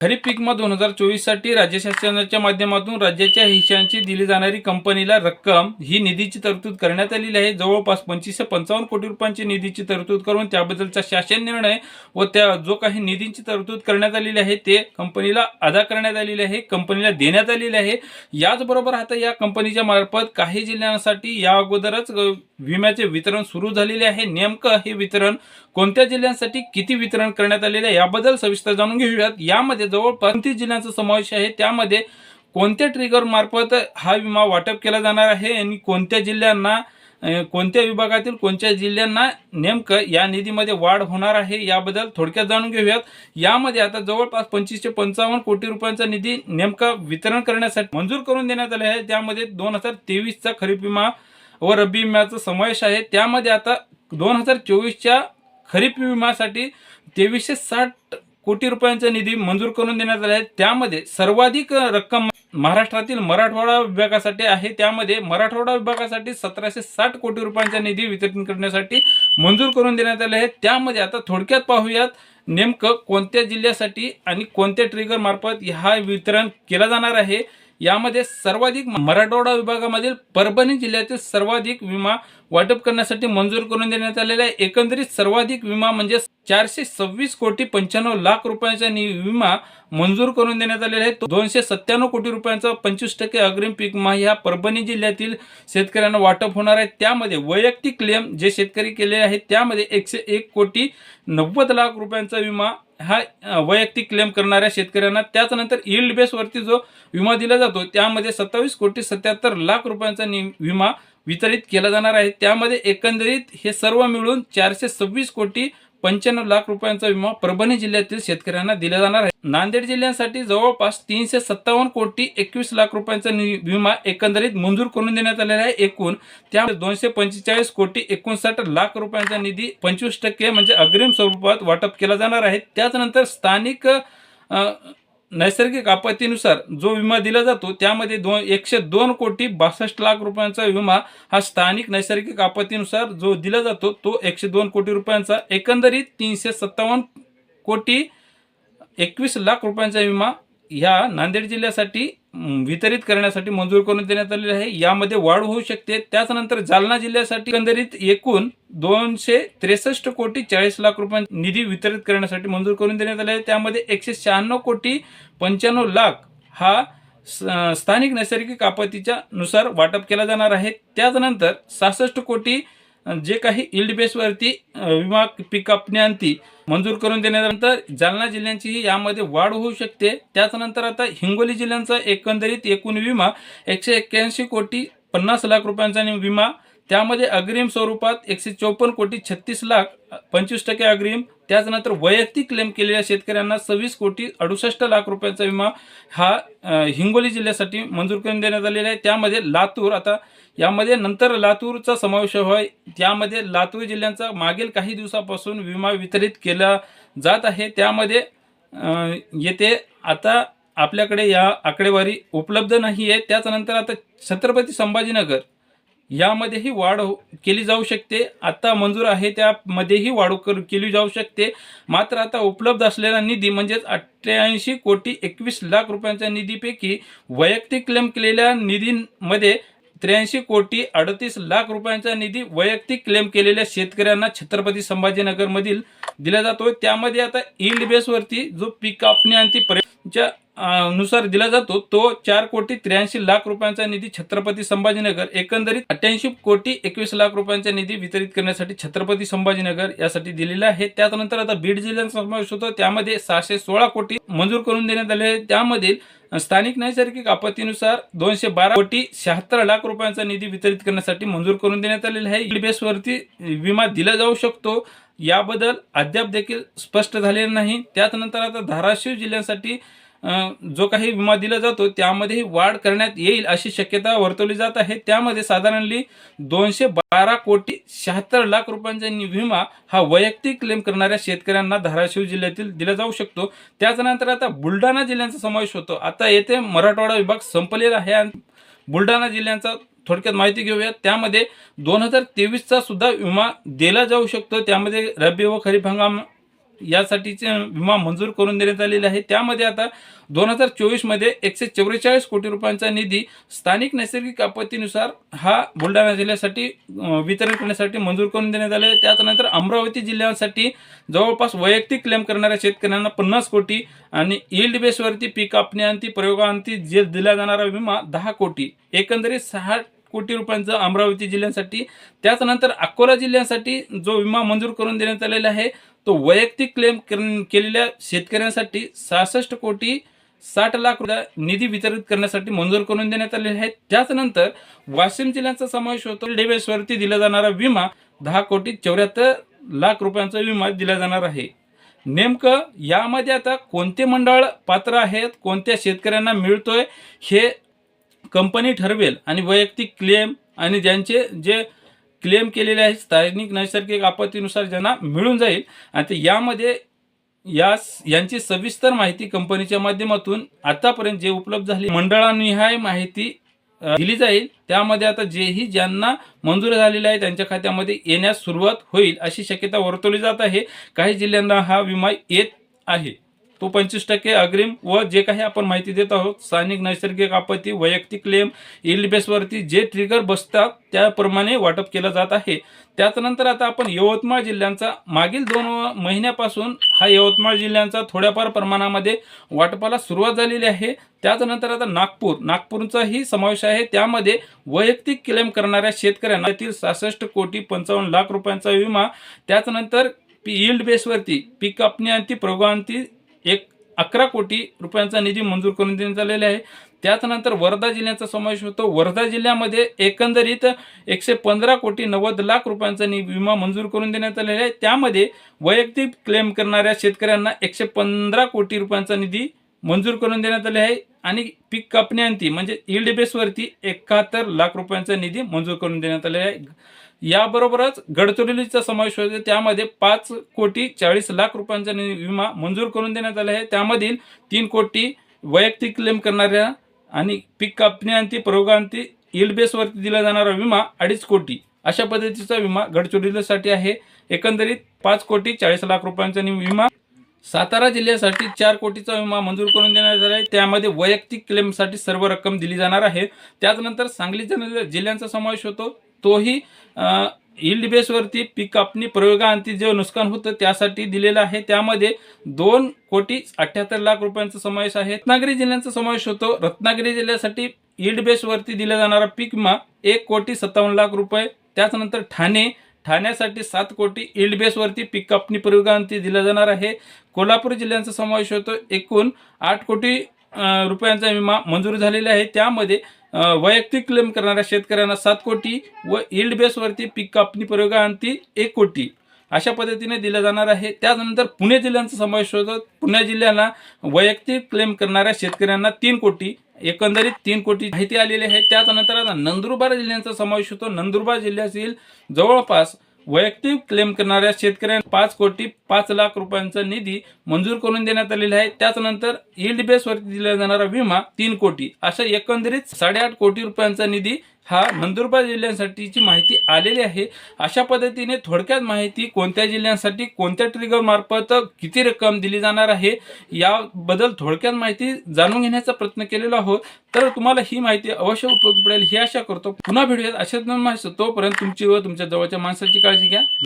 खरीप पीक विमा दोन हजार चोवीससाठी राज्य शासनाच्या माध्यमातून राज्याच्या हिशांची दिली जाणारी कंपनीला रक्कम ही निधीची तरतूद करण्यात आलेली आहे. जवळपास पंचवीसशे पंचावन्न कोटी रुपयांची निधीची तरतूद करून त्याबद्दलचा शासन निर्णय व त्या जो काही निधीची तरतूद करण्यात आलेली आहे ते कंपनीला अदा करण्यात आलेली आहे कंपनीला देण्यात आलेली आहे. याचबरोबर आता या कंपनीच्या मार्फत काही जिल्ह्यांसाठी या अगोदरच विम्याचे वितरण सुरू झालेले आहे. नेमकं हे वितरण कोणत्या जिल्ह्यांसाठी किती वितरण करण्यात आलेले आहे याबद्दल सविस्तर जाणून घेऊयात. यामध्ये जवळपास तीस जिल्ह्यांचा समावेश आहे? त्यामध्ये कोणत्या ट्रिगर मार्फत हा विमा वाटप केला जाणार आहे? आणि कोणत्या जिल्ह्यांना कोणत्या विभागातील कोणत्या जिल्ह्यांना नेमकं या निधीमध्ये वाढ होणार आहे याबद्दल थोडक्यात जाणून घेऊयात. यामध्ये आता जवळपास पंचवीसशे पंचावन्न कोटी रुपयांचा निधी नेमका वितरण करण्यासाठी मंजूर करून देण्यात आले आहे. त्यामध्ये दोन हजार तेवीसचा खरीप विमा व रब्बी विम्याचा समावेश आहे. त्यामध्ये आता दोन हजार चोवीसच्या खरीप विम्यासाठी तेवीसशे साठ कोटी रुपयांचा निधी मंजूर करून देण्यात आला आहे. त्यामध्ये सर्वाधिक रक्कम महाराष्ट्रातील मराठवाडा विभागासाठी आहे. त्यामध्ये मराठवाडा विभागासाठी सतराशे साठ कोटी रुपयांचा निधी वितरण करण्यासाठी मंजूर करून देण्यात आले आहे. त्यामध्ये आता थोडक्यात पाहूयात नेमकं कोणत्या जिल्ह्यासाठी आणि कोणत्या ट्रिगर मार्फत हा वितरण केला जाणार आहे. यामध्ये सर्वाधिक मराठवाडा विभागामधील परभणी जिल्ह्यातील सर्वाधिक विमा वाटप करण्यासाठी मंजूर करून देण्यात आलेला आहे. एकंदरीत सर्वाधिक विमा म्हणजे चारशे सव्वीस कोटी पंच्याण्णव लाख रुपयांचा नि- विमा मंजूर करून देण्यात आलेला आहे. तो दोनशे सत्त्याण्णव कोटी रुपयांचा पंचवीस टक्के अग्रिम पीक विमा ह्या परभणी जिल्ह्यातील शेतकऱ्यांना वाटप होणार आहे. त्यामध्ये वैयक्तिक क्लेम जे शेतकरी केले आहेत त्यामध्ये एकशे एक कोटी नव्वद लाख रुपयांचा विमा हा वैयक्तिक क्लेम करणाऱ्या शेतकऱ्यांना त्याचनंतर यील्ड बेसवरती जो विमा दिला जातो त्यामध्ये सत्तावीस कोटी सत्याहत्तर लाख रुपयांचा नि- विमा वितरित केला जाणार आहे. त्यामध्ये एकंदरीत हे सर्व मिळून चारशे सव्वीस कोटी पंच्याण्णव लाख रुपयांचा विमा परभणी जिल्ह्यातील शेतकऱ्यांना दिला जाणार आहे. नांदेड जिल्ह्यासाठी जवळपास तीनशे सत्तावन्न कोटी एकवीस लाख रुपयांचा विमा एकंदरीत मंजूर करून देण्यात आलेला आहे. एकूण त्यामध्ये दोनशे पंचेचाळीस कोटी एकोणसाठ लाख रुपयांचा निधी पंचवीस टक्के म्हणजे अग्रिम स्वरूपात वाटप केला जाणार आहे. त्याचनंतर स्थानिक नैसर्गिक आपत्तीनुसार जो विमा दिला जातो त्यामध्ये दोन एकशे दोन कोटी बासष्ट लाख रुपयांचा विमा हा स्थानिक नैसर्गिक आपत्तीनुसार जो दिला जातो तो एकशे दोन कोटी रुपयांचा. एकंदरीत तीनशे सत्तावन्न कोटी एकवीस लाख रुपयांचा विमा ह्या नांदेड जिल्ह्यासाठी वितरित करण्यासाठी मंजूर करून देण्यात आलेले आहे. यामध्ये वाढ होऊ शकते. त्याचनंतर जालना जिल्ह्यासाठी एकंदरीत एकूण दोनशे त्रेसष्ट कोटी चाळीस लाख रुपये निधी वितरित करण्यासाठी मंजूर करून देण्यात आले आहे. त्यामध्ये एकशे शहाण्णव कोटी पंच्याण्णव लाख हा स- स्थानिक नैसर्गिक आपत्तीच्या नुसार वाटप केला जाणार आहे. त्याचनंतर सहासष्ट कोटी जे काही इल्ड बेसवरती विमा पीक आणती मंजूर करून देण्यानंतर जालना जिल्ह्यांचीही यामध्ये वाढ होऊ शकते. त्याचनंतर आता हिंगोली जिल्ह्यांचा एकंदरीत एकूण विमा एकशे एक्क्याऐंशी कोटी पन्नास लाख रुपयांचा विमा त्यामध्ये अग्रिम स्वरूपात एकशे चौपन्न कोटी छत्तीस लाख पंचवीस टक्के अग्रिम. त्याचनंतर वैयक्तिक क्लेम केलेल्या शेतकऱ्यांना सव्वीस कोटी अडुसष्ट लाख रुपयांचा विमा हा हिंगोली जिल्ह्यासाठी मंजूर करून देण्यात आलेला आहे. त्यामध्ये लातूर आता यामध्ये नंतर लातूरचा समावेश होय. त्यामध्ये लातूर जिल्ह्यांचा मागील काही दिवसापासून विमा वितरित केला जात आहे. त्यामध्ये येते येथे आता आपल्याकडे या आकडेवारी उपलब्ध नाही आहे. त्याचनंतर आता छत्रपती संभाजीनगर यामध्येही वाढ केली जाऊ शकते. आता मंजूर आहे त्यामध्येही वाढ कर- केली जाऊ शकते. मात्र आता उपलब्ध असलेला निधी म्हणजेच अठ्ठ्याऐंशी कोटी एकवीस लाख रुपयांच्या निधीपैकी वैयक्तिक क्लेम केलेल्या निधीमध्ये त्र्याऐंशी कोटी अडतीस लाख रुपयांचा निधी वैयक्तिक क्लेम केलेल्या शेतकऱ्यांना छत्रपती संभाजीनगरमधील दिला जातो त्यामध्ये आता इल्ड बेसवरती जो पीक कापणी आणि ती पर्यंतच्या नुसार दिला जातो तो चार कोटी त्र्याऐंशी लाख रुपयांचा निधी छत्रपती संभाजीनगर एकंदरीत अठ्ठ्याऐंशी कोटी एकवीस लाख रुपयांचा निधी वितरित करण्यासाठी छत्रपती संभाजीनगर यासाठी दिलेला आहे. त्यानंतर आता बीड जिल्ह्याचा समावेश होतो. त्यामध्ये सहाशे सोळा कोटी मंजूर करून देण्यात आले आहे. त्यामधील स्थानिक नैसर्गिक आपत्तीनुसार दोनशे बारा कोटी शहात्तर लाख रुपयांचा निधी वितरित करण्यासाठी मंजूर करून देण्यात आलेला आहे. बेसवरती विमा दिला जाऊ शकतो. याबद्दल अद्याप देखील स्पष्ट झालेला नाही. त्यानंतर आता धाराशिव जिल्ह्यासाठी जो काही विमा दिला जातो त्यामध्येही वाढ करण्यात येईल अशी शक्यता वर्तवली जात आहे. त्यामध्ये साधारणली दोनशे बारा कोटी शहात्तर लाख रुपयांचा नि- विमा हा वैयक्तिक क्लेम करणाऱ्या शेतकऱ्यांना धाराशिव जिल्ह्यातील दिला जाऊ शकतो. त्याचनंतर आता बुलढाणा जिल्ह्यांचा समावेश होतो. आता येथे मराठवाडा विभाग संपलेला आहे आणि बुलढाणा जिल्ह्यांचा थोडक्यात माहिती घेऊया त्यामध्ये दोन हजार तेवीसचा सुद्धा विमा दिला जाऊ शकतो. त्यामध्ये रब्बी व खरीप हंगाम यासाठीचे विमा मंजूर करून देण्यात आलेले आहे. त्यामध्ये आता दोन हजार चोवीसमध्ये एकशे चौवेचाळीस कोटी रुपयांचा निधी स्थानिक नैसर्गिक आपत्तीनुसार हा बुलढाणा जिल्ह्यासाठी वितरण करण्यासाठी मंजूर करून देण्यात आले आहे. अमरावती जिल्ह्यासाठी जवळपास वैयक्तिक क्लेम करणाऱ्या शेतकऱ्यांना पन्नास कोटी आणि इल्ड बेसवरती पीक कापण्याअंती प्रयोगांती जे दिला जाणारा विमा दहा कोटी. एकंदरीत सहा कोटी रुपयांचा अमरावती जिल्ह्यासाठी. त्याचनंतर अकोला जिल्ह्यासाठी जो विमा मंजूर करून देण्यात आलेला आहे तो वैयक्तिक क्लेम केलेल्या शेतकऱ्यांसाठी सहासष्ट कोटी साठ लाख रुपये निधी वितरित करण्यासाठी मंजूर करून देण्यात आलेले आहे त्याचनंतर वाशिम जिल्ह्याचा समावेश होतो. डेबेसवरती दिला जाणारा विमा दहा कोटी चौऱ्याहत्तर लाख रुपयांचा विमा दिला जाणार आहे. नेमकं यामध्ये आता कोणते मंडळ पात्र आहेत? कोणत्या शेतकऱ्यांना मिळतोय? हे कंपनी ठरवेल आणि वैयक्तिक क्लेम आणि ज्यांचे जे क्लेम केलेले आहेत. स्थानिक नैसर्गिक आपत्तीनुसार ज्यांना मिळून जाईल. आणि ते यामध्ये या यांची सविस्तर माहिती कंपनीच्या माध्यमातून आतापर्यंत जे उपलब्ध झाली मंडळानिहाय माहिती दिली जाईल. त्यामध्ये आता जेही ज्यांना मंजूर झालेले आहे त्यांच्या खात्यामध्ये येण्यास सुरुवात होईल अशी शक्यता वर्तवली जात आहे. काही जिल्ह्यांना हा विमा येत आहे. तो पंचवीस टक्के अग्रिम व जे काही आपण माहिती देत आहोत स्थानिक नैसर्गिक आपत्ती वैयक्तिक क्लेम इल्ड बेसवरती जे ट्रिगर बसतात त्याप्रमाणे वाटप केलं जात आहे. त्याच्यानंतर आता आपण यवतमाळ जिल्ह्यांचा मागील दोन महिन्यापासून हा यवतमाळ जिल्ह्यांचा थोड्याफार प्रमाणामध्ये वाटपाला सुरुवात झालेली आहे. त्याच्यानंतर आता नागपूर नागपूरचाही समावेश आहे. त्यामध्ये वैयक्तिक क्लेम करणाऱ्या शेतकऱ्यांना येथील सहासष्ट कोटी पंचावन्न लाख रुपयांचा विमा त्याच्यानंतर इल्ड बेसवरती पीक कापणी आणि प्रयोगांती एक अकरा कोटी रुपयांचा निधी मंजूर करून देण्यात आलेला आहे. त्याचनंतर वर्धा जिल्ह्याचा समावेश होतो. वर्धा जिल्ह्यामध्ये एकंदरीत एकशे पंधरा कोटी नव्वद लाख रुपयांचा नि- विमा मंजूर करून देण्यात आलेला आहे. त्यामध्ये वैयक्तिक क्लेम करणाऱ्या शेतकऱ्यांना एकशे पंधरा कोटी रुपयांचा निधी मंजूर करून देण्यात आले आहे. आणि पीक कापण्याअंती म्हणजे इल्ड बेसवरती एकाहत्तर लाख रुपयांचा निधी मंजूर करून देण्यात आलेला आहे. याबरोबरच गडचिरोलीचा समावेश होतो. त्यामध्ये पाच कोटी चाळीस लाख रुपयांचा नि- विमा मंजूर करून देण्यात आला आहे. त्यामधील तीन कोटी वैयक्तिक क्लेम करणाऱ्या आणि पीक कापण्याअंती प्रयोगांती इल्ड बेसवरती दिला जाणारा विमा अडीच कोटी. अशा पद्धतीचा विमा गडचिरोलीसाठी आहे. एकंदरीत पाच कोटी चाळीस लाख रुपयांचा नि- विमा सातारा जिल्ह्यासाठी चार कोटीचा विमा मंजूर करून देण्यात आला आहे. त्यामध्ये वैयक्तिक क्लेमसाठी सर्व रक्कम दिली जाणार आहे. त्याचनंतर सांगली जिल्ह्यांचा समावेश होतो. तोही इल्ड बेसवरती पीक कापणी प्रयोगांती जे नुकसान होतं त्यासाठी दिलेलं आहे. त्यामध्ये दोन कोटी अठ्याहत्तर लाख रुपयांचा समावेश आहे. रत्नागिरी जिल्ह्यांचा समावेश होतो. रत्नागिरी जिल्ह्यासाठी इल्ड बेसवरती दिला जाणारा पीक विमा एक कोटी सत्तावन्न लाख रुपये. त्याचनंतर ठाणे ठाण्यासाठी सात कोटी इल्ड बेसवरती पीक कापणी प्रयोगांती दिला जाणार आहे. कोल्हापूर जिल्ह्यांचा समावेश होतो. एकूण आठ कोटी रुपयांचा विमा मंजूर झालेला आहे. त्यामध्ये वैयक्तिक क्लेम करणाऱ्या शेतकऱ्यांना सात कोटी व इल्ड बेसवरती पीक कापणी प्रयोगांती एक कोटी. अशा पद्धतीने दिलं जाणार आहे. त्यानंतर पुणे जिल्ह्यांचा समावेश होतो. पुणे जिल्ह्याला वैयक्तिक क्लेम करणाऱ्या शेतकऱ्यांना तीन कोटी एकंदरीत तीन कोटी माहिती आलेली आहे. त्याचनंतर आता नंदुरबार जिल्ह्यांचा समावेश होतो. नंदुरबार जिल्ह्यातील जवळपास वैयक्तिक क्लेम करणाऱ्या शेतकऱ्यांना पाच कोटी पाच लाख रुपयांचा निधी मंजूर करून देण्यात आलेला आहे. त्याच्यानंतर इल्ड बेसवरती दिला जाणारा विमा तीन कोटी. अशा एकंदरीत साडेआठ कोटी रुपयांचा निधी हा नंदुरबार जिल्ह्यांसाठीची माहिती आलेली आहे. अशा पद्धतीने थोडक्यात माहिती कोणत्या जिल्ह्यांसाठी कोणत्या ट्रिगरमार्फत किती रक्कम दिली जाणार आहे याबद्दल थोडक्यात माहिती जाणून घेण्याचा प्रयत्न केलेला आहोत. तर तुम्हाला ही माहिती अवश्य उपयोग पडेल. ही आशा करतो पुन्हा भेटूयात. अशाच माहिती तोपर्यंत तुमची व तुमच्या जवळच्या माणसाची काळजी घ्या.